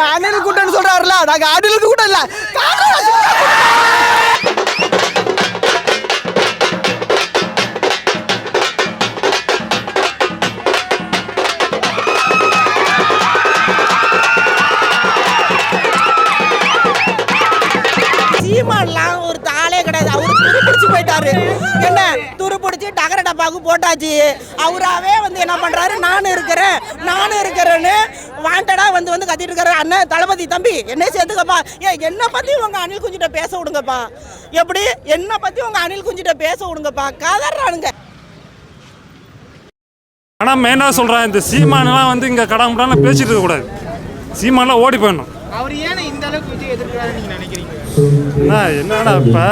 இந்த அணில் கூட்டம்னு சொல்றாருல நாங்க அணிலுக்கு கூட இல்ல. காங்கிரஸ் சீமான்லாம் ஒரு தாளே கிடையாது. அவரு துருப்பிடிச்சு போயிட்டாரு. என்ன? துருப்பிடிச்சு டகர டப்பாவுக்கு போட்டாச்சு. அவராவே வந்து என்ன பண்றாரு? நானும் இருக்கிறேன். நானும் இருக்கிறேன்னு வாண்டடாக வந்து வந்து கத்திட்டு இருக்கிற அண்ணன் தளபதி தம்பி என்னை சேர்த்துக்கப்பா. ஏ என்னை பற்றி உங்கள் அணில் குஞ்சிட்ட பேச விடுங்கப்பா. எப்படி? என்னை பற்றி உங்கள் அணில் குஞ்சிட்ட பேச விடுங்கப்பா. கதறானுங்க. ஆனால் மெயினாக சொல்கிறேன் இந்த சீமானெலாம் வந்து இங்கே கடாமுடான்னு பேசிட்டு இருக்கக்கூடாது. சீமானெலாம் ஓடி போயிடணும். அவர் ஏன் இந்த அளவுக்கு விஜய் எதிர்க்கிறாரு நீங்க நினைக்கிறீங்க? என்ன என்னடா இப்போ?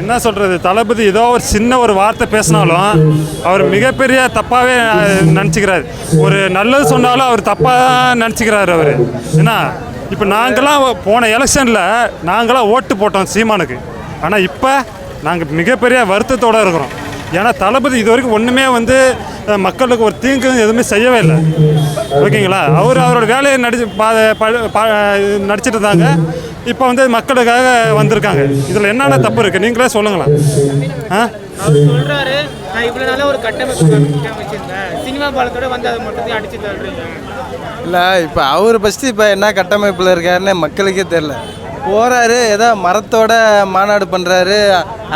என்ன சொல்கிறது தளபதி ஏதோ ஒரு சின்ன ஒரு வார்த்தை பேசினாலும் அவர் மிகப்பெரிய தப்பாகவே நினச்சிக்கிறாரு. ஒரு நல்லது சொன்னாலும் அவர் தப்பாக நினச்சிக்கிறாரு அவர். என்ன இப்போ நாங்களாம் போன எலெக்ஷனில் நாங்களாம் ஓட்டு போட்டோம் சீமானுக்கு. ஆனால் இப்போ நாங்கள் மிகப்பெரிய வருத்தத்தோடு இருக்கிறோம். ஏன்னா தளபதி இது வரைக்கும் ஒன்றுமே வந்து மக்களுக்கு ஒரு தீங்கு எதுவுமே செய்யவே இல்லை. ஓகேங்களா? அவர் அவரோட வேலையை நடிச்சு பா ப- பா- நடிச்சிட்டு இருந்தாங்க. இப்போ வந்து மக்களுக்காக வந்திருக்காங்க. இதில் என்னென்ன தப்பு இருக்குது நீங்களே சொல்லுங்களேன். ஆ? அவர் சொல்றாரு நான் இவ்வளவு நாளா ஒரு கட்டமைப்பு கட்டமைப்பு வச்சிருந்தேன். சினிமா பாலத்தோட வந்து அதை மட்டும் அடிச்சு தள்ளுறீங்க. இல்லை இப்போ அவர் ஃபஸ்ட்டு இப்போ என்ன கட்டமைப்பில் இருக்காருன்னு மக்களுக்கே தெரில போகிறாரு ஏதோ மரத்தோட மாநாடு பண்ணுறாரு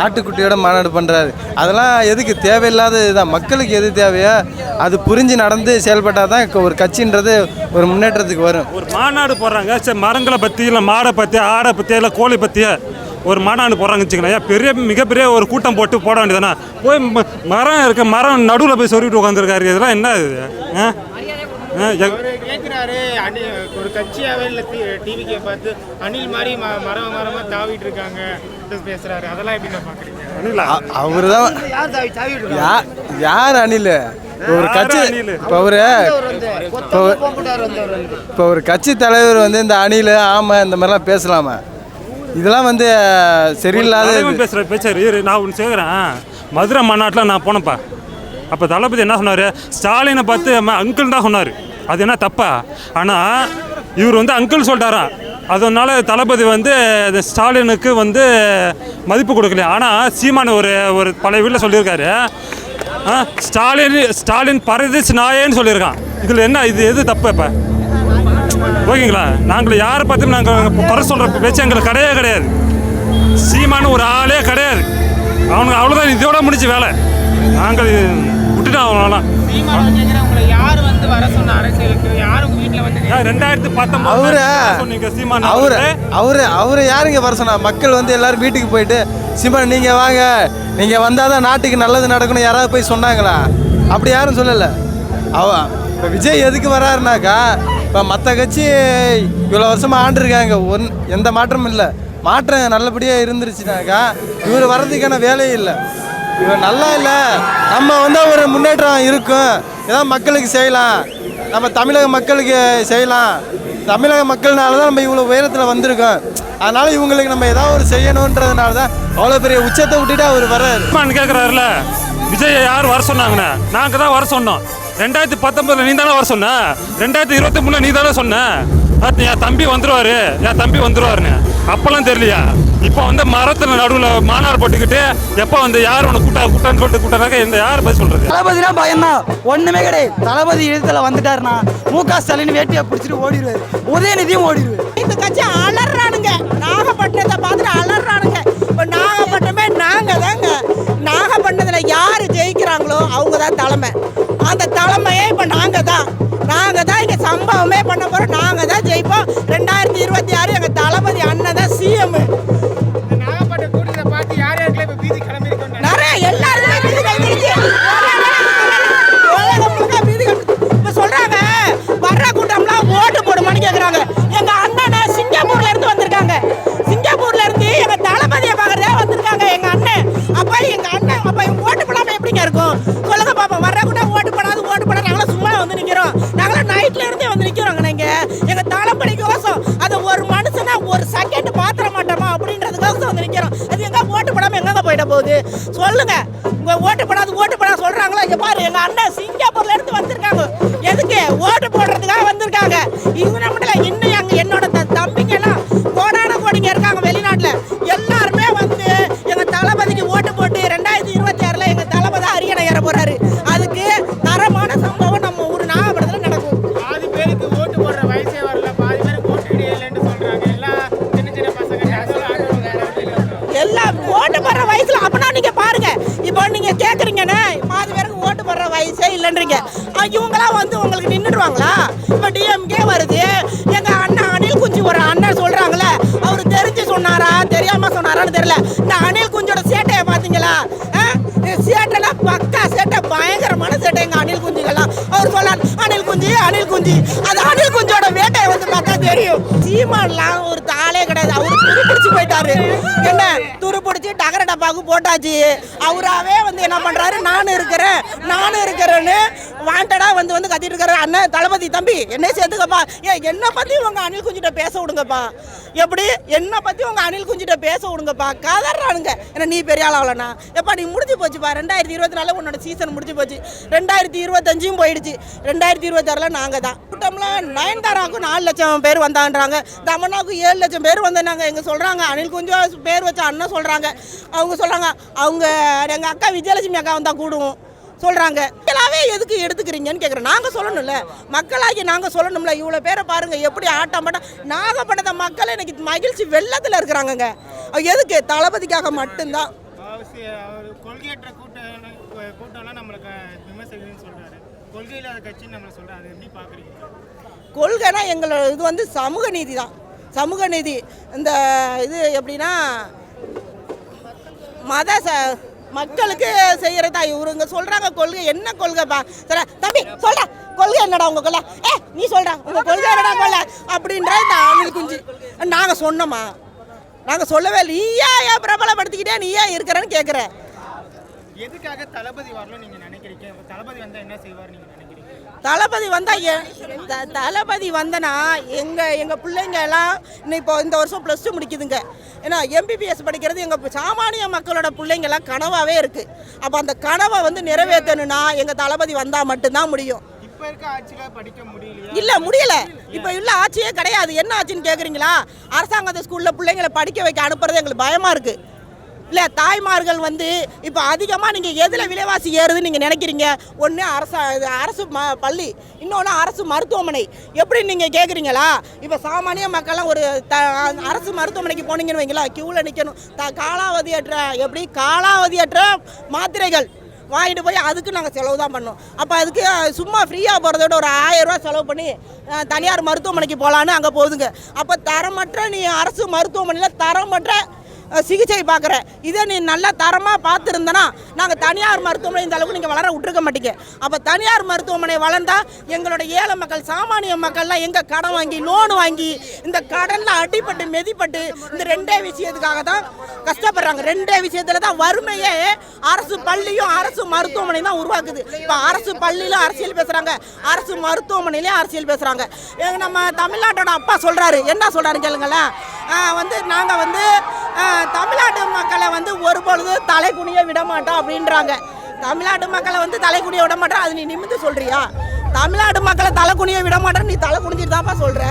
ஆட்டுக்குட்டியோட மாநாடு பண்ணுறாரு அதெல்லாம் எதுக்கு? தேவையில்லாத இதுதான். மக்களுக்கு எது தேவையோ அது புரிஞ்சு நடந்து செயல்பட்டால் தான் ஒரு கட்சின்றது ஒரு முன்னேற்றத்துக்கு வரும். ஒரு மாநாடு போடுறாங்க. சரி மரங்களை பற்றி இல்லை மாடை பற்றி ஆடை பற்றி இல்லை கோழி பற்றி ஒரு மாநாடு போடுறாங்க வச்சுக்கலாம் ஏன் பெரிய மிகப்பெரிய ஒரு கூட்டம் போட்டு போட வேண்டியதானே போய் மரம் இருக்க மரம் நடுவில் போய் சொல்லிட்டு உட்காந்துருக்காரு இதெல்லாம் என்ன இது? ஆ? கேட்கிறாரு அணி ஒரு கட்சியாவே இல்லை டிவிக்கே பார்த்து அணில் மாதிரி ம மரம் மரமா தாவிட்டு இருக்காங்க. பேசுறாரு. அதெல்லாம் எப்படி நான் பாக்குறீங்க? அணிலா? அவர் தான் யா- யார் அணில்? ஒரு கட்சி அணிலு? இப்போ அவர் இப்போ ஒரு கட்சி தலைவர் வந்து இந்த அணில் ஆமாம் இந்த மாதிரிலாம் பேசலாமா? இதெல்லாம் வந்து சரியில்லாத பேசுகிற பேச்சாரு இரு, நான் ஒன்று சேர்க்குறேன் மதுரை மாநாட்டில் நான் போனப்பா அப்போ தளபதி என்ன சொன்னார்? ஸ்டாலினை பார்த்து அங்கிள் தான் சொன்னார். அது என்ன தப்பா? ஆனால் இவர் வந்து அங்கிள் சொல்லிட்டாராம் அதனால தளபதி வந்து ஸ்டாலினுக்கு வந்து மதிப்பு கொடுக்கல. ஆனால் சீமான் ஒரு ஒரு பழைய வீட்டில் சொல்லியிருக்காரு. ஸ்டாலின் ஸ்டாலின் பரதிஸ் நாயேன்னு சொல்லியிருக்கான். இதில் என்ன இது எது தப்பு இப்போ ஓகேங்களா? நாங்கள் யாரை பார்த்தும் நாங்கள் குறை சொல்கிற பேச்சு எங்களுக்கு கிடையவே கிடையாது. சீமானு ஒரு ஆளே கிடையாது. அவனுக்கு அவ்வளோதான் இதோட முடிச்சு வேலை. நாங்கள் சீமான் வீட்டுல வந்து ரெண்டாயிரத்தி சீமான் அவரு? அவரு அவரு யாருங்க வர சொன்னா மக்கள் வந்து எல்லாரும் வீட்டுக்கு போயிட்டு சிம்மன் நீங்க வாங்க. நீங்க வந்தாதான் நாட்டுக்கு நல்லது நடக்கணும். யாராவது போய் சொன்னாங்களா? அப்படி யாரும் சொல்லல. அவ இப்போ விஜய் எதுக்கு வராருனாக்கா இப்போ மற்ற கட்சி இவ்வளோ வருஷமாக ஆண்டிருக்காங்க. ஒன் எந்த மாற்றமும் இல்லை. மாற்றம் நல்லபடியாக இருந்துருச்சுனாக்கா இவர் வர்றதுக்கான வேலையே இல்லை. இவன் நல்லா இல்லை. நம்ம வந்து ஒரு முன்னேற்றம் இருக்கும். ஏதாவது மக்களுக்கு செய்யலாம். நம்ம தமிழக மக்களுக்கு செய்யலாம். தமிழக மக்கள்னால தான் நம்ம இவ்வளோ உயரத்தில் வந்திருக்கோம். அதனால இவங்களுக்கு நம்ம ஏதாவது ஒரு செய்யணுன்றதுனால தான் அவ்வளோ பெரிய உச்சத்தை விட்டுட்டு அவர் வர்றாரு. கேட்குறாருல விஜய் யார் வர சொன்னாங்கண்ணே? நாங்கள் தான் வர சொன்னோம். ரெண்டாயிரத்தி பத்தொம்பதுல நீ தானே வர சொன்ன? ரெண்டாயிரத்தி இருபத்தி மூணுல நீ தானே சொன்ன? என் தம்பி வந்துருவாரு. என் தம்பி வந்துருவாருன்னு. அப்பெல்லாம் தெரியலையா? இப்போ வந்து மரத்தில் நடுவில் மாநாடு போட்டுக்கிட்டு எப்போ வந்து யார் உனக்கு கூட்டா கூட்டான்னு சொல்லிட்டு கூட்டானாக்க இந்த யார் பதில் சொல்கிறது தளபதினா பயம்தான். ஒண்ணுமே கிடையாது. தளபதி எழுத்துல வந்துட்டாருன்னா மு க ஸ்டாலின் வேட்டியை பிடிச்சிட்டு ஓடிடுவாரு உதயநிதியும் ஓடிடுவாரு இந்த கட்சி அலறானுங்க நாகப்பட்டினத்தை பார்த்துட்டு அலறானுங்க இப்போ நாகப்பட்டினமே நாங்கள் தாங்க. நாகப்பட்டினத்தில் யார் ஜெயிக்கிறாங்களோ அவங்க தான் தலைமை. அந்த தலைமையே இப்போ நாங்கள் தான் நாங்கள் தான் இங்கே சம்பவமே பண்ண போகிறோம் நாங்கள் தான் ஜெயிப்போம். ரெண்டாயிரத்தி இருபத்தி ஆறு எங்கள் தளபதி அண்ணன் தான் சிஎம் சொல்லுங்க. உங்க ஓட்டு போடாது ஓட்டு போடாத சொல்றாங்களா? இங்க பாரு எங்க அண்ணன் சிங்கப்பூர்ல அனில் குஞ்சு அந்த அணில் அனில் குஞ்சோட வேட்டையை வந்து பார்த்தா தெரியும். சீமான்லாம் ஒரு தாளே கிடையாது. அவரு துரு பிடிச்சி போயிட்டாரு. என்ன? துரு பிடிச்சி டகர டப்பாவுக்கு போட்டாச்சு. அவராவே வந்து என்ன பண்றாரு? நானும் இருக்கிறேன். நானும் இருக்கிறேன்னு வாண்டடா வந்து வந்து கத்திட்டு இருக்காரு. அண்ணன் தளபதி தம்பி என்ன சேர்த்துக்கப்பா. ஏ என்ன பத்தி உங்க அனில் குஞ்சிட்ட பேச விடுங்கப்பா. எப்படி? என்னை பற்றி உங்கள் அனில் குஞ்சிட்ட பேச விடுங்கப்பா. கதறானுங்க. ஏன்னா நீ பெரிய ஆள் ஆகலண்ணா எப்பா நீ முடிஞ்சு போச்சுப்பா ரெண்டாயிரத்தி இருபத்தி நாலு உன்னோட சீசன் முடிஞ்சு போச்சு. ரெண்டாயிரத்தி இருபத்தஞ்சும் போயிடுச்சு. ரெண்டாயிரத்தி இருபத்தாறுல நாங்கள் தான். கூட்டம்லாம் நயன்தாராவுக்கு நாலு லட்சம் பேர் வந்தான்றாங்க. தமனாவுக்கு ஏழு லட்சம் பேர் வந்தாங்க. எங்கள் சொல்கிறாங்க அனில் குஞ்சம் பேர் வச்ச அண்ணன் சொல்கிறாங்க அவங்க சொல்கிறாங்க அவங்க எங்கள் அக்கா விஜயலட்சுமி அக்கா வந்தால் கூடுவோம். சொல்றாங்க. மக்களாவே எதுக்கு எடுத்துக்கிறீங்கன்னு கேட்குறேன் நாங்கள் சொல்லணும்ல. மக்களாகி நாங்கள் சொல்லணும்ல. இவ்வளோ பேரை பாருங்க எப்படி ஆட்டம் பாட்டம் நாகப்பட்டினத்தை மக்கள் இன்னைக்கு மகிழ்ச்சி வெள்ளத்தில் இருக்கிறாங்க எதுக்கு? தளபதிக்காக மட்டும்தான். கொள்கையற்ற கூட்டம் கூட்டம்லாம் நம்மளுக்கு விமர்சகர்னு சொல்றாரு. கொள்கை இல்லாத கட்சின்னு அதை எப்படி கொள்கைனா எங்களோட இது வந்து சமூக நீதி தான். சமூக நீதி. இந்த இது எப்படின்னா மத ச மக்களுக்கு செய்யறதா இவருங்க சொல்றாங்க கொள்கை என்ன கொள்கைப்பா சொல்ற தம்பி சொல்ற கொள்கை என்னடா உங்க கொள்கை ஏ நீ சொல்ற உங்க கொள்கை என்னடா கொள்கை அப்படின்ற இந்த அணில் குஞ்சு. நாங்க சொன்னோமா? நாங்க சொல்லவே இல்லை. நீயா ஏன் பிரபலப்படுத்திக்கிட்டே நீ ஏன் இருக்கிறேன்னு கேட்குற எதுக்காக தளபதி வரணும் நீங்க நினைக்கிறீங்க? தளபதி வந்தா என்ன செய்வார் நீங்க தளபதி வந்தா எ- த- தளபதி வந்தனா எங்க எங்க பிள்ளைங்க எல்லாம் இன்னும் இப்போ இந்த வருஷம் ப்ளஸ் டூ முடிக்குதுங்க. ஏன்னா எம்பிபிஎஸ் படிக்கிறது எங்க சாமானிய மக்களோட பிள்ளைங்க எல்லாம் கனவாவே இருக்கு. அப்போ அந்த கனவை வந்து நிறைவேற்றணும்னா எங்க தளபதி வந்தா மட்டும்தான் முடியும். இப்ப இருக்க ஆட்சியில படிக்க முடியலையா? இல்ல முடியல. இப்போ இல்ல ஆட்சியே கிடையாது. என்ன ஆச்சுன்னு கேக்குறீங்களா? அரசாங்கத்து ஸ்கூல்ல பிள்ளைங்களை படிக்க வைக்க அனுப்புறது எங்களுக்கு பயமா இருக்கு. இல்லை தாய்மார்கள் வந்து இப்போ அதிகமாக நீங்கள் எதில் விலைவாசி ஏறுதுன்னு நீங்கள் நினைக்கிறீங்க? ஒன்று அரசு இது அரசு ம பள்ளி இன்னொன்று அரசு மருத்துவமனை. எப்படி நீங்கள் கேட்குறீங்களா இப்போ சாமானிய மக்கள்லாம் ஒரு த அரசு மருத்துவமனைக்கு போனீங்கன்னு வைங்களா க்யூவில் நிற்கணும் த காலாவதியற்ற எப்படி? காலாவதியற்ற மாத்திரைகள் வாங்கிட்டு போய் அதுக்கு நாங்கள் செலவு தான் பண்ணோம். அப்போ அதுக்கு சும்மா ஃப்ரீயாக போகிறதோட ஒரு ஆயிரரூவா செலவு பண்ணி தனியார் மருத்துவமனைக்கு போகலான்னு அங்கே போகுதுங்க. அப்போ தரமற்ற நீ அரசு மருத்துவமனையில் தரமற்ற சிகிச்சை பார்க்குற இதை நீ நல்லா தரமாக பார்த்துருந்தனா நாங்கள் தனியார் மருத்துவமனை இந்த அளவுக்கு நீங்கள் வளர விட்டுருக்க மாட்டீங்க. அப்போ தனியார் மருத்துவமனை வளர்ந்தால் எங்களோட ஏழை மக்கள் சாமானிய மக்கள்லாம் எங்கே கடன் வாங்கி லோன் வாங்கி இந்த கடனில் அடிப்பட்டு மெதிப்பட்டு இந்த ரெண்டே விஷயத்துக்காக தான் கஷ்டப்படுறாங்க. ரெண்டே விஷயத்துல தான் வறுமையே அரசு பள்ளியும் அரசு மருத்துவமனையும் தான் உருவாக்குது. இப்போ அரசு பள்ளியிலும் அரசியல் பேசுகிறாங்க அரசு மருத்துவமனையிலையும் அரசியல் பேசுகிறாங்க எங்க நம்ம தமிழ்நாட்டோட அப்பா சொல்கிறாரு என்ன சொல்றாரு கேளுங்களேன். வந்து நாங்கள் வந்து தமிழ்நாட்டு மக்களை வந்து ஒரு பொழுது தலை குனிய விட மாட்டோம் அப்படின்றாங்க. தமிழ்நாட்டு மக்களை வந்து தலை குனிய விட மாட்டோம். அது நீ நிமிந்து சொல்றியா? தமிழ்நாட்டு மக்களை தலை குனிய விட மாட்டேன்னு நீ தலை குனிஞ்சிட்டு தான்ப்பா சொல்ற.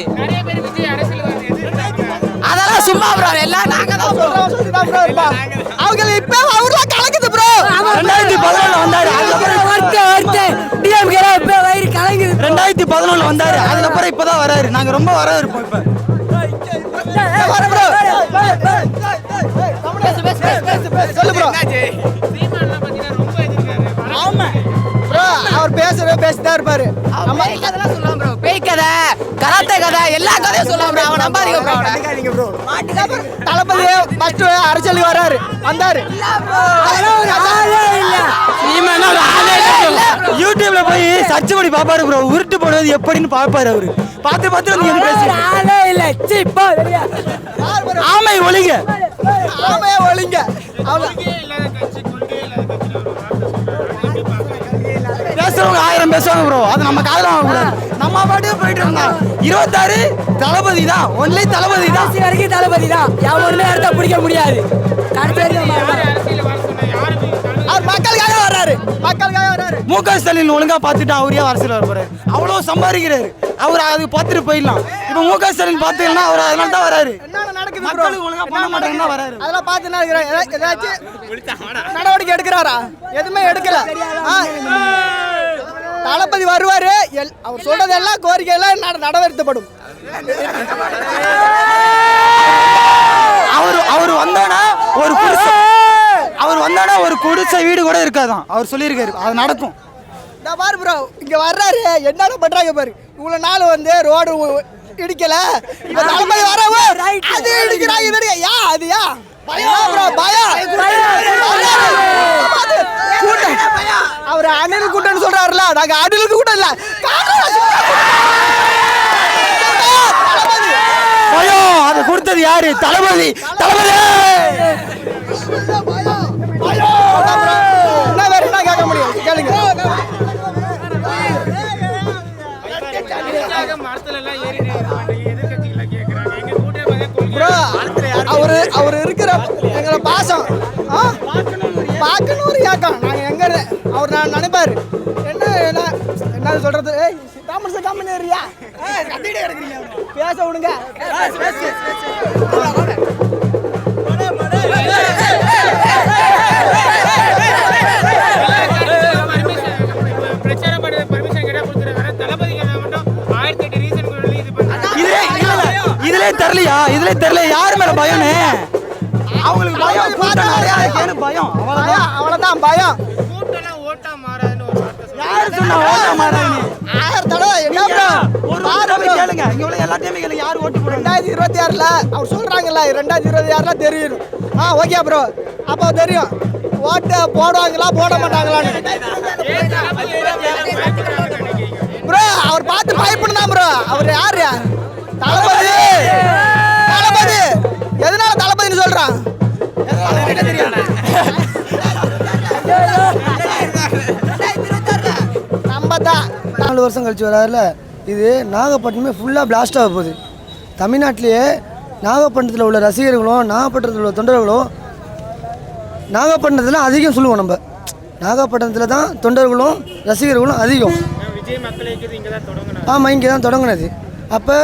மீனவர்களை நிறைய பேர் விஜய் அரசியல் வந்து எதிர்த்தாங்க அதெல்லாம் சும்மா ப்ரோ எல்லாம் நாங்க தான் ப்ரோ அவங்க இப்ப அவர்லாம் கலக்குது ப்ரோ ரெண்டாயிரத்தி பதினொன்னுல வந்தாரு அதுக்கப்புறம் ஒருத்த ஒருத்த டிஎம்கே இப்ப வயிறு கலங்குது ரெண்டாயிரத்தி பதினொன்னுல வந்தாரு அதுக்கப்புறம் இப்பதான் வராரு நாங்க ரொம்ப வர இருப்போம் இப்ப. சொல்லு ப்ரோ பேசுற பேசிதான் இருப்பாரு. பேய் கதைலாம் சொல்லலாம் ப்ரோ பேய் கதை கராத்தே கதை எல்லா கதையும் சொல்லுவான் ப்ரோ அவன் நம்பாதீங்க ப்ரோ அவனை தளபதி ஃபர்ஸ்ட் அரசியலுக்கு வராரு. வந்தாரு. யூடியூப்ல போய் சர்ச் பண்ணி பாப்பாரு ப்ரோ உருட்டு போடுவது எப்படின்னு பாப்பாரு அவரு. பார்த்து பார்த்து வந்து எங்க பேசி ஆமை ஒளிங்க ஆமையா ஒளிங்க கொள்கையே இல்லாத கட்சி கொள்கையே இல்லாத கட்சி. பேசுறவங்க ஆயிரம் பேசுவாங்க ப்ரோ அது நம்ம காதல வாங்க கூடாது. நம்ம பாட்டுக்கு போயிட்டு இருந்தோம். இருபத்தாறு தளபதி தான். ஒன்லி தளபதி தான். வரைக்கும் தளபதி தான். எவனுமே அடுத்த பிடிக்க முடியாது. மக்களுக்காக வர்றாரு. மக்களுக்காக வர்றாரு. மு க ஸ்டாலின் ஒழுங்கா பார்த்துட்டு அவரே அரசியல் வர போறாரு. அவ்வளோ சம்பாதிக்கிறாரு. அவர் அது பார்த்துட்டு போயிடலாம். இப்போ மு க ஸ்டாலின் பார்த்துக்கலாம் அவர் அதனால தான் வராரு? மக்களுக்கு ஒழுங்கா பண்ண மாட்டாங்கன்னா? வராரு. அதெல்லாம் பார்த்து என்ன இருக்கிறார்? ஏதா- ஏதாச்சும் நடவடிக்கை எடுக்கிறாரா? எதுவுமே எடுக்கல. தளபதி வருவாரு. எல்- அவர் சொல்றதெல்லாம் கோரிக்கை எல்லாம் நட- நடவடிக்கப்படும். அவர் அவர் வந்தானா ஒரு குடிசை அவர் வந்தானா ஒரு குடிசை வீடு கூட இருக்காதான். அவர் சொல்லியிருக்காரு அது நடக்கும். நான் பாரு ப்ரோ இங்க வர்றாரு. என்னென்ன பண்றாங்க பாரு. இவ்வளவு நாள் வந்து ரோடு இடிக்கல. இப்ப தளபதி வரவு அது இடிக்கிறாங்க. யா அது யா? அவர் அணில் கூட்டம்னு சொல்றாருல நாங்க அணிலுக்கு கூட்டம் இல்ல. பயம். அதை கொடுத்தது யாரு? தளபதி. தளபதி. அவர் அவர் இருக்கிற எங்களை பாசம். ஆ? பார்க்கணும் ஒரு ஏக்கம் நாங்கள் எங்க அவர் நான் நினைப்பாரு என்ன என்ன என்ன சொல்றது? ஏய் காமன் சார் காமன் ஏரியா பேச விடுங்க. பிரச்சாரம் இல்ல இதுல தெரியலையா? இதுல தெரியல யாரு மேல பயம்னு? அவங்களுக்கு பயம். கூட்டம் நிறைய இருக்குன்னு பயம். அவ்வளவுதான் பயம். அவ்வளவுதான் பயம். கூட்டம்லாம் ஓட்டா மாறாதுன்னு ஒரு வார்த்தை சொல்றாங்க. யாரு சொன்னா ஓட்ட மாட்டாங்க ஆயிரம் தடவை என்ன ப்ரோ ஒரு வாரம் கேளுங்க. இங்க உள்ள எல்லாத்தையுமே கேளுங்க. யார் ஓட்டு போடுறாங்க? ரெண்டாயிரத்தி இருபத்தி ஆறுல அவர் சொல்றாங்கல்ல ரெண்டாயிரத்தி இருபத்தி ஆறுல தெரியும் ஆ ஓகே ப்ரோ அப்போ தெரியும். ஓட்டு போடுவாங்களா போட மாட்டாங்களான்னு. ப்ரோ அவர் பார்த்து பயப்படணும் ப்ரோ அவர் யாரு? தளபதி! தளபதி! எதனால தளபதின்னு சொல்றான்? நம்ம தான் நாலு வருஷம் கழிச்சு வராதுல இது நாகப்பட்டினமே ஃபுல்லாக பிளாஸ்ட் ஆக போகுது. தமிழ்நாட்டிலேயே நாகப்பட்டினத்தில் உள்ள ரசிகர்களும் நாகப்பட்டினத்தில் உள்ள தொண்டர்களும் நாகப்பட்டினத்தில் அதிகம் சொல்லுவோம் நம்ம. நாகப்பட்டினத்தில் தான் தொண்டர்களும் ரசிகர்களும் அதிகம். ஆமாம் இங்கே தான் தொடங்குனது. அப்போ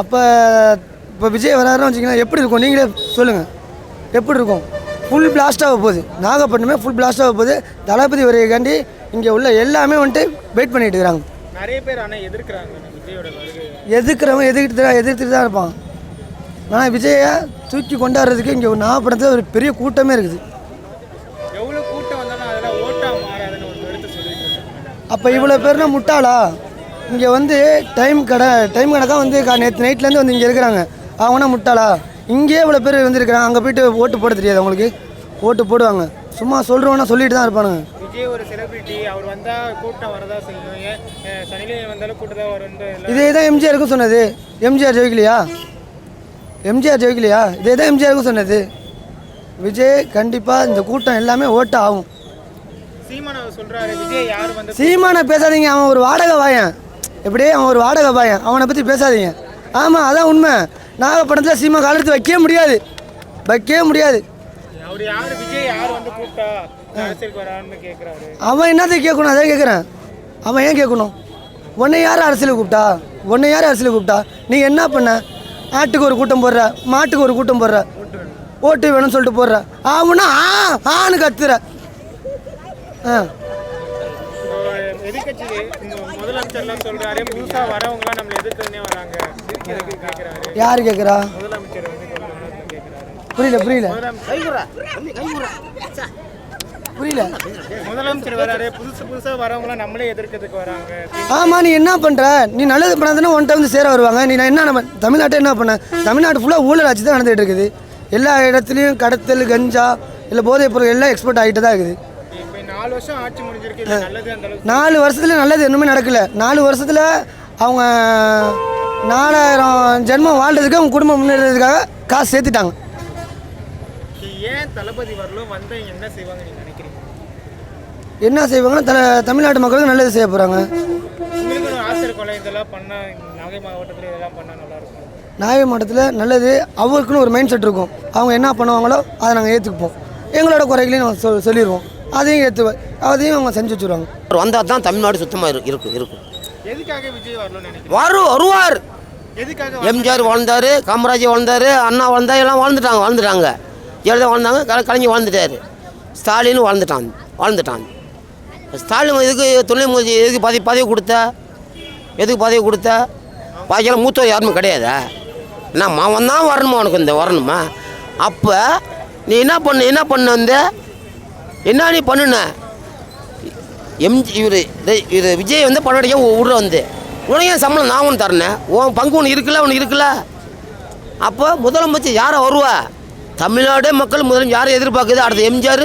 அப்போ இப்போ விஜய் வராருன்னு வச்சிங்கன்னா எப்படி இருக்கும்? நீங்களே சொல்லுங்கள் எப்படி இருக்கும்? ஃபுல் பிளாஸ்ட் ஆக போகுது. நாகப்பட்டினமே ஃபுல் பிளாஸ்ட் ஆக போகுது. தளபதி வரையக்காண்டி இங்கே உள்ள எல்லாமே வந்துட்டு வெயிட் பண்ணிட்டு இருக்கிறாங்க நிறைய பேர் ஆனால் எதிர்க்கிறாங்க எதிர்க்கிட்டு தான் எதிர்த்துட்டு தான் இருப்பான் ஆனால் விஜயை தூக்கி கொண்டாடுறதுக்கு இங்கே நாகப்பட்டினத்தில் ஒரு பெரிய கூட்டமே இருக்குது. ஒரு அப்போ இவ்வளோ பேர்னா முட்டாளா? இங்கே வந்து டைம் கடை டைம் கணக்காக வந்து நேற்று நைட்லேருந்து வந்து இங்கே இருக்கிறாங்க. அவனா முட்டாளா? இங்கேயே இவ்வளோ பேர் வந்துருக்கிறாங்க. அங்கே போயிட்டு ஓட்டு போட தெரியாது அவங்களுக்கு. ஓட்டு போடுவாங்க. சும்மா சொல்கிறவனா சொல்லிட்டு தான் இருப்பானுங்க. விஜய் ஒரு செலிபிரிட்டி அவர் வந்தா கூட்டம் வரதா வந்தாலும் கூட்டம் தான் வரும் இதே தான் எம்ஜிஆருக்கும் சொன்னது. எம்ஜிஆர் ஜெயிக்கலையா? எம்ஜிஆர் ஜெயிக்கலையா? இதே தான் எம்ஜிஆருக்கும் சொன்னது. விஜய் கண்டிப்பாக இந்த கூட்டம் எல்லாமே ஓட்டு ஆகும் சீமான் சொல்றாரு விஜய் யார் வந்து சீமானை பேசாதீங்க. அவன் ஒரு வாடகை வாயன். எப்படியே அவன் ஒரு வாடகை வாயன் அவனை பற்றி பேசாதீங்க. ஆமாம் அதான் உண்மை. நாகப்பட்டினத்தில் சீமா காலத்து வைக்கவே முடியாது. வைக்கவே முடியாது. அவன் என்னத்தை கேட்கணும்? அதான் கேட்குறேன் அவன் ஏன் கேட்கணும்? உன்னை யார் அரசியலுக்கு கூப்பிட்டா? உன்னை யார் அரசியலுக்கு கூப்பிட்டா? நீ என்ன பண்ண? ஆட்டுக்கு ஒரு கூட்டம் போடுற. மாட்டுக்கு ஒரு கூட்டம் போடுற. ஓட்டு வேணும்னு சொல்லிட்டு போடுற. ஆவுன்னா ஆ ஆன்னு கத்துற. ஆ. எதிர்கட்சி முதலமைச்சர்லாம் சொல்றாரு புதுசா வரவங்கலாம் நம்மளை எதிர்த்துனே வராங்க. யார் கேட்குறா முதலமைச்சர் புரியல புரியல. புரியல. முதலமைச்சர் வராரு புதுசு புதுசா வரவங்களாம் நம்மளே எதிர்க்கிறதுக்கு வராங்க. ஆமா நீ என்ன பண்ற? நீ நல்லது பண்ணாதானே உன்கிட்ட வந்து சேர வருவாங்க? நீ நான் என்ன நம்ம தமிழ்நாட்டை என்ன பண்ண? தமிழ்நாடு ஃபுல்லாக ஊழல் ஆட்சி தான் நடந்துகிட்டு இருக்குது. எல்லா இடத்துலையும் கடத்தல் கஞ்சா இல்லை போதைப் பொருள் எல்லாம் எக்ஸ்போர்ட் ஆகிட்டு தான் இருக்குது. நாலு வருஷம் ஆட்சி முடிஞ்சிருக்கு. இது நல்லது அந்த அளவுக்கு. நாலு வருஷத்துல நல்லது எதுவுமே நடக்கல. நாலு வருஷத்துல அவங்க நாலாயிரம் ஜென்மம் வாழ்றதுக்கு அவங்க குடும்பம் முன்னேறதுக்காக காசு சேர்த்துட்டாங்க. ஏன் தளபதி வரலும் வந்தா என்ன செய்வாங்க நினைக்கிறீங்க? என்ன செய்வாங்கன்னா த தமிழ்நாட்டு மக்களுக்கு நல்லது செய்ய போகிறாங்க இதெல்லாம் நாகை மாவட்டத்தில் இதெல்லாம் நாகை நல்லது. அவங்களுக்குன்னு ஒரு மைண்ட் செட் இருக்கும். அவங்க என்ன பண்ணுவாங்களோ அதை நாங்கள் ஏற்றுக்குப்போம் எங்களோட குறைகளையும் நாங்கள் சொல் சொல்லிடுவோம் அதையும் ஏற்று அதையும் அவங்க செஞ்சு வச்சுருவாங்க. அவர் வந்தால் தான் தமிழ்நாடு சுத்தமாக இரு இருக்கும் இருக்கும். எதுக்காக விஜய் வரணும்னு நினைக்கிறீங்க? வரும் வருவார். எதுக்காக எம்ஜிஆர் வாழ்ந்தார் காமராஜர் வாழ்ந்தார் அண்ணா வாழ்ந்தார் எல்லாம் வாழ்ந்துட்டாங்க வாழ்ந்துட்டாங்க. ஜெயலலிதா வாழ்ந்தாங்க கல கலைஞர் வாழ்ந்துட்டார். ஸ்டாலின் வாழ்ந்துட்டான் வாழ்ந்துட்டான். ஸ்டாலின் எதுக்கு துணை முதலி எதுக்கு பதவி பதவி கொடுத்தா? எதுக்கு பதவி கொடுத்தா? பாக்கியெல்லாம் மூத்தவர் யாருமே கிடையாதா? என்ன மாவன் தான் வரணுமா உனக்கு இந்த வரணுமா? அப்போ நீ என்ன பண்ண என்ன பண்ண வந்து என்ன நீ பண்ணுன எம்ஜி இவர் இவர் விஜய் வந்து படம் அடிக்க விட்ற வந்து உனக்கு ஏன் சம்பளம் நான் ஒன்று தரேன் உன் பங்கு ஒன்று இருக்குல்ல உனக்கு இருக்குல்ல அப்போ முதலமைச்சர் யாரை வருவா தமிழ்நாடு மக்கள் முதலம் யாரை எதிர்பார்க்குது அடுத்து எம்ஜிஆர்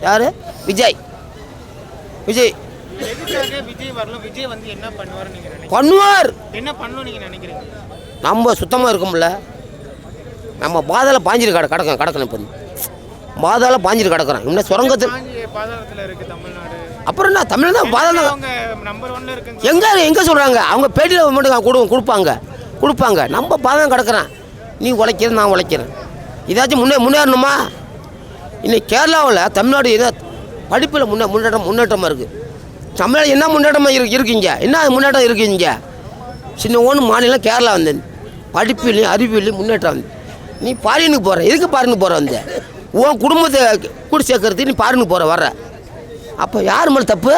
யார் விஜய் விஜய் பண்ணுவார் நம்ம சுத்தமாக இருக்கும்ல நம்ம பாதாள பாஞ்சிட்டு கிட கிடக்கும் கிடக்கணும் இப்போ பாதாள பாஞ்சிட்டு கிடக்குறோம் இன்னும் சுரங்கத்தில் அப்புறம் என்ன? தமிழ் தான் பாதாள அவங்க நம்பர் ஒன்ல இருக்குன்னு எங்கே எங்கே சொல்கிறாங்க அவங்க பேட்டியில் மட்டும் கொடு கொடுப்பாங்க. கொடுப்பாங்க. நம்ம பாதம் கிடக்குறேன். நீ உழைக்கிற நான் உழைக்கிறேன். இதாச்சும் முன்னே முன்னேறணுமா? இன்னைக்கு கேரளாவில் தமிழ்நாடு ஏதோ படிப்பில் முன்னே முன்னேற்றம் முன்னேற்றமாக இருக்குது தமிழ்நாடு என்ன முன்னேற்றமாக இருக்கு இருக்குங்க? என்ன முன்னேற்றம் இருக்குங்க? சின்ன ஒன்று மாநிலம் கேரளா வந்து படிப்பிலையும் அறிவியலையும் முன்னேற்றம் வந்து நீ பாரினுக்கு போகிற எதுக்கு பாரினுக்கு போகிற வந்து? உன் குடும்பத்தை கூட சேர்க்கறதுக்கு நீ பாரினுக்கு போகிற வர்ற. அப்போ யார் மேலே தப்பு?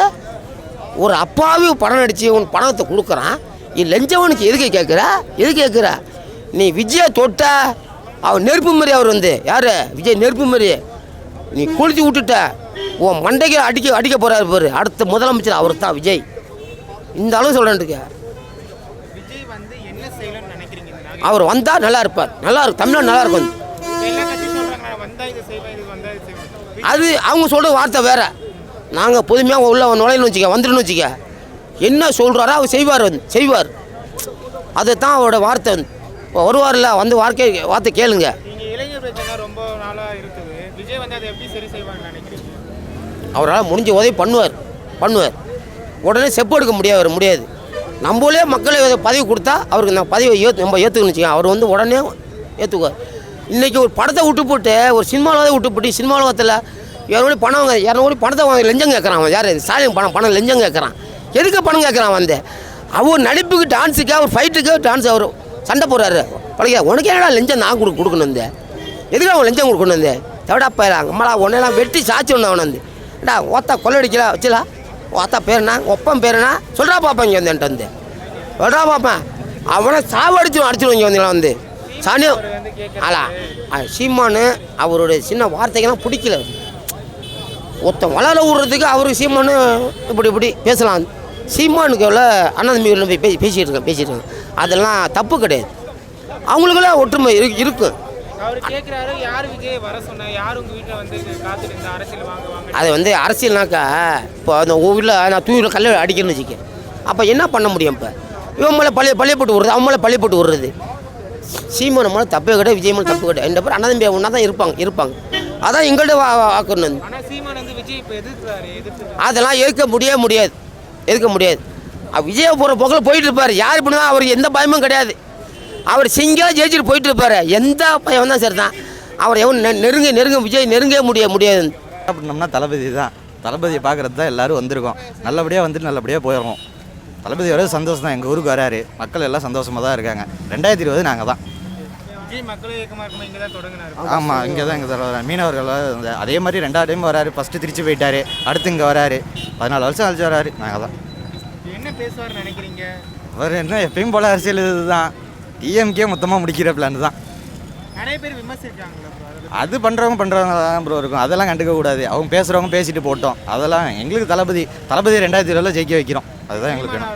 ஒரு அப்பாவி படம் நடித்து உன் பணத்தை கொடுக்குறான். நீ லஞ்சவனுக்கு எதுக்கு கேட்குற எது கேட்குற நீ விஜயை தொட்ட அவர் நெருப்பு மாதிரி அவர் வந்து. யார்? விஜய் நெருப்பு மாதிரி நீ குளிச்சு விட்டுட்ட. உன் மண்டைக்கு அடிக்க அடிக்க போகிறாரு பாரு. அடுத்த முதலமைச்சர் அவர் தான் விஜய். இந்த அளவு சொல்கிறேன்ட்டுக்க அவர் வந்தால் நல்லா இருப்பார். நல்லா இருக்கும் தமிழ்நாடு நல்லா இருக்கும். அது அவங்க சொல்கிற வார்த்தை வேற. நாங்கள் பொதுமையாக உள்ள நுழையணும்னு வச்சுக்க வந்துடணும் வச்சுக்க. என்ன சொல்கிறாரோ அவர் செய்வார் வந்து செய்வார். அதுதான் அவரோட வார்த்தை வந்து. இப்போ வருவார்ல வந்து வார்த்தை வார்த்தை கேளுங்க. அதை அவரால் முடிஞ்ச உதவி பண்ணுவார் பண்ணுவார். உடனே செப்பு எடுக்க முடியாது முடியாது. நம்மளே மக்களை பதவி கொடுத்தா அவருக்கு நான் பதவியை ஏற்று நம்ம ஏற்றுக்கணும் வச்சுக்கோங்க. அவர் வந்து உடனே ஏற்றுக்குவார் இன்றைக்கி ஒரு படத்தை விட்டு போட்டு ஒரு சினிமாவில் விட்டு போட்டு சினிமாவில் உலகத்தில் இரநூறு பணம் வாங்க இரநூறு பணத்தை வாங்க லஞ்சம் கேட்குறான் அவன் யார் ஸ்டாலின் பணம் பணம் லஞ்சம் கேட்குறான். எதுக்கு பணம் கேட்குறான் வந்து? அவர் நடிப்புக்கு டான்ஸுக்கு அவர் ஃபைட்டுக்கு டான்ஸ் அவர் சண்டை போடுறாரு. பழைய உனக்கு என்னடா லஞ்சம் நான் கொடு கொடுக்கணும் இந்த எதுக்கு அவன் லஞ்சம் கொடுக்கணும் இந்த எவடா போயிடலாம் அம்மாடா உன்னெல்லாம் வெட்டி சாட்சி ஒன்று அவனை வந்து. டா ஓத்தா கொள்ளடிக்கலாம் வச்சுலா ஓத்தா பேருனா ஒப்பம் பேருனா சொல்கிறா பாப்பா இங்கே வந்து என்கிட்ட வந்து. சொல்கிறா பாப்பேன் அவனை சாவடிச்சு அடிச்சிடும் இங்கே வந்து வந்து. சாணியம் ஆளா? ஆ, சீமானு அவருடைய சின்ன வார்த்தைகள்லாம் பிடிக்கல. ஒருத்தன் வளர விடுறதுக்கு அவருக்கு சீமானு இப்படி இப்படி பேசலாம். சீமானுக்கு எவ்வளோ அண்ணன் தம்பிகள் போய் பேசி பேசிகிட்டு இருக்கேன் பேசிகிட்டு இருக்கேன் அதெல்லாம் தப்பு கிடையாது. அவங்களுக்கெல்லாம் ஒற்றுமை இருக்கு. இருக்கும் அது வந்து அரசியல்னாக்கா இப்போ அந்த ஊரில் நான் தூவியில் கல்லை அடிக்கணும்னு வச்சுக்க அப்போ என்ன பண்ண முடியும் இப்போ? இவன் மேலே பழைய பழைய போட்டு விடுறது அவன் மேலே பழைய போட்டு விடுறது சீமான் மேலே தப்பே கிடையாது விஜய் மேலே தப்பு கிடையாது இந்த பேர் அண்ணன் ஒன்றா தான் இருப்பாங்க இருப்பாங்க. அதான் எங்கள்கிட்ட வா வாக்கணும் ஆனா சீமான் வந்து விஜய் இப்போ எதிர்க்கிறாரு எதிர்த்து அதெல்லாம் ஏற்க முடியவே முடியாது. ஏற்க முடியாது. விஜய் போகிற போக்கில் போயிட்டு இருப்பார். யார் பண்ணுவா? அவருக்கு எந்த பயமும் கிடையாது. அவர் சிங்கா ஜெயிச்சுட்டு போயிட்டு இருப்பார். எந்த பயம் வந்தால் சரி தான் அவர் எவன் நெ- நெருங்க நெருங்க விஜய் நெருங்கவே முடிய முடியாது. அப்படின்னம்னா தளபதி தான். தளபதியை பார்க்குறது தான் எல்லோரும் வந்திருக்கோம். நல்லபடியாக வந்துட்டு நல்லபடியாக போயிடுறோம் தளபதி வர சந்தோஷம் தான் எங்கள் ஊருக்கு வராரு. மக்கள் எல்லாம் சந்தோஷமாக தான் இருக்காங்க. ரெண்டாயிரத்தி இருபது நாங்கள் தான். ஆமாம் இங்கே தான் இங்கே வராரு. மீனவர்கள் அதே மாதிரி ரெண்டாவது டைம் வராரு. ஃபஸ்ட்டு திருச்சி போயிட்டாரு. அடுத்து இங்கே வராரு. பதினாலு வருஷம் கழிச்சு வராரு. நாங்கள் தான். என்ன பேசுவார்னு நினைக்கிறீங்க? அவர் என்ன எப்பயும் போல அரசியல் இதுதான். டிஎம்கே மொத்தமாக முடிக்கிற பிளான் தான். நிறைய பேர். அதாவது அது பண்ணுறவங்க பண்ணுறவங்க தான் ப்ரோ இருக்கும். அதெல்லாம் கண்டுக்க கூடாது அவங்க பேசுகிறவங்க பேசிட்டு போட்டோம். அதெல்லாம் எங்களுக்கு தளபதி தளபதி ரெண்டாயிரத்தி இருபதுல ஜெயிக்க வைக்கிறோம். அதுதான் எங்களுக்கு வேணும்.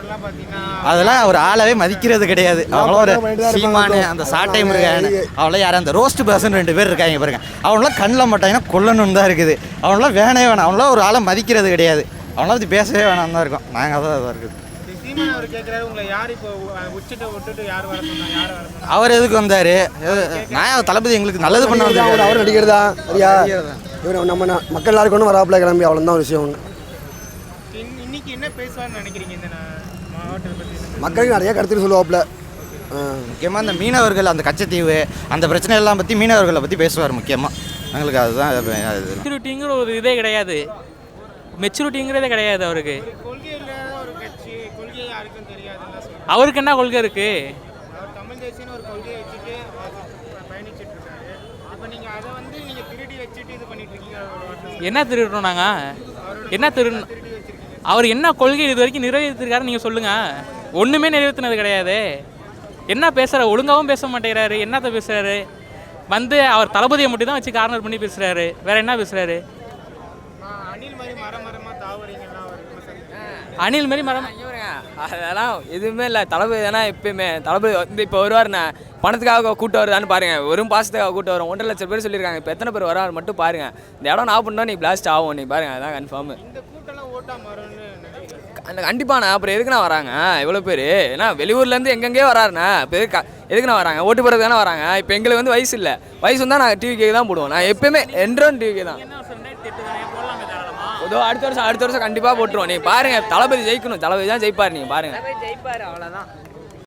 அதெல்லாம் ஒரு ஆளவே மதிக்கிறது கிடையாது. அவங்களும் ஒரு சீமானு அந்த சாட்டை முருகன் அவளாம் யாரும் அந்த ரோஸ்ட் பர்சன் ரெண்டு பேர் இருக்காங்க பாருங்க. அவங்களாம் கண்ணில் மாட்டாங்கன்னா கொல்லணும்னு தான் இருக்குது. அவங்களாம் வேணவே வேணாம். அவங்களாம் ஒரு ஆளை மதிக்கிறது கிடையாது. அவங்களாம் பற்றி பேசவே வேணாம் தான் இருக்கும். நாங்கள் அதான் அதான் இருக்குது. அவர் கேட்குறாரு உங்களை யார் இப்போ உ- உச்சிட்ட விட்டுட்டு யார் வர சொன்னா யார் வர சொன்னா? அவர் எதுக்கு வந்தார்? நான் தளபதி எங்களுக்கு நல்லது பண்ண அவர் வந்திருக்காரு. அவர் நடிகர் தான் சரியா? இவர் நம்ம மக்கள் எல்லாருக்கும் ஒன்றும் வராப்பில் கிளம்பி அவ்வளோதான் ஒரு விஷயம் ஒன்று இன்னைக்கு என்ன பேசுவார்னு நினைக்கிறீங்க இந்த மாவட்டத்தை பற்றி மக்களுக்கு நிறைய கருத்து சொல்லுவாப்புல. முக்கியமாக இந்த மீனவர்கள் அந்த கச்சத்தீவு அந்த பிரச்சனை எல்லாம் பற்றி மீனவர்களை பற்றி பேசுவார் முக்கியமாக எங்களுக்கு அதுதான் அது- அது மெச்சூரிட்டிங்கிற ஒரு இதே கிடையாது. மெச்சூரிட்டிங்கிறதே கிடையாது அவருக்கு. அவருக்கு என்ன கொள்கை இருக்கு? அவர் தமிழ் தேசியன்னு ஒரு கொள்கையை வச்சுட்டு அவர் பயணிச்சுட்டு இருக்காரு. இப்போ நீங்க அதை வந்து நீங்க திருடி வச்சுட்டு இது பண்ணிட்டு இருக்கீங்க ஒரு வார்த்தை என்ன திருடுறோம் நாங்க? என்ன திரு அவர் என்ன கொள்கை இது வரைக்கும் நிறைவேற்றிருக்காரு நீங்க சொல்லுங்கள் ஒன்றுமே நிறைவேற்றினது கிடையாது. என்ன பேசுறாரு? ஒழுங்காவும் பேச மாட்டேங்கிறாரு. என்னத்தை பேசுகிறாரு வந்து அவர் தளபதியை மட்டும் தான் வச்சு கார்னர் பண்ணி பேசுகிறாரு வேற என்ன பேசுகிறாரு அணில் மாதிரி மரம் மாதிரி மரம் அதெல்லாம் எதுவுமே இல்லை. தளபதி தானே எப்பயுமே. தளபதி வந்து இப்போ வருவாருண்ணே பணத்துக்காக கூப்பிட்டு வருதான்னு பாருங்க. வெறும் பாசத்துக்காக கூட்டு வரும். ஒன்றரை லட்சம் பேர் சொல்லியிருக்காங்க. இப்போ எத்தனை பேர் வராரு மட்டும் பாருங்க. இந்த இடம் நான் பண்ணா நீ பிளாஸ்ட் ஆகும். நீ பாருங்க. அதான் கன்ஃபார்ம் கண்டிப்பாண்ணா அப்புறம் எதுக்குண்ணா வராங்க? இவ்வளோ பேர். ஏன்னா வெளியூர்லேருந்து எங்கெங்கேயோ வராருண்ணா. இப்போ எதுக்கு எதுக்குண்ணா வராங்க? ஓட்டு போடுறது தானே வராங்க? இப்போ எங்களுக்கு வந்து வயசு இல்லை. வயசு வந்தால் நாங்கள் டிவிக்கே தான் போடுவோம். நான் எப்பயுமே என்றும் டிவிக்கே தான். இதோ அடுத்த வருஷம் அடுத்த வருஷம் கண்டிப்பாக போட்டுருவோம். நீ பாருங்க தளபதி ஜெயிக்கணும். தளபதி தான் ஜெயிப்பார் நீங்க பாருங்க. ஜெயிப்பாரு அவ்வளோதான்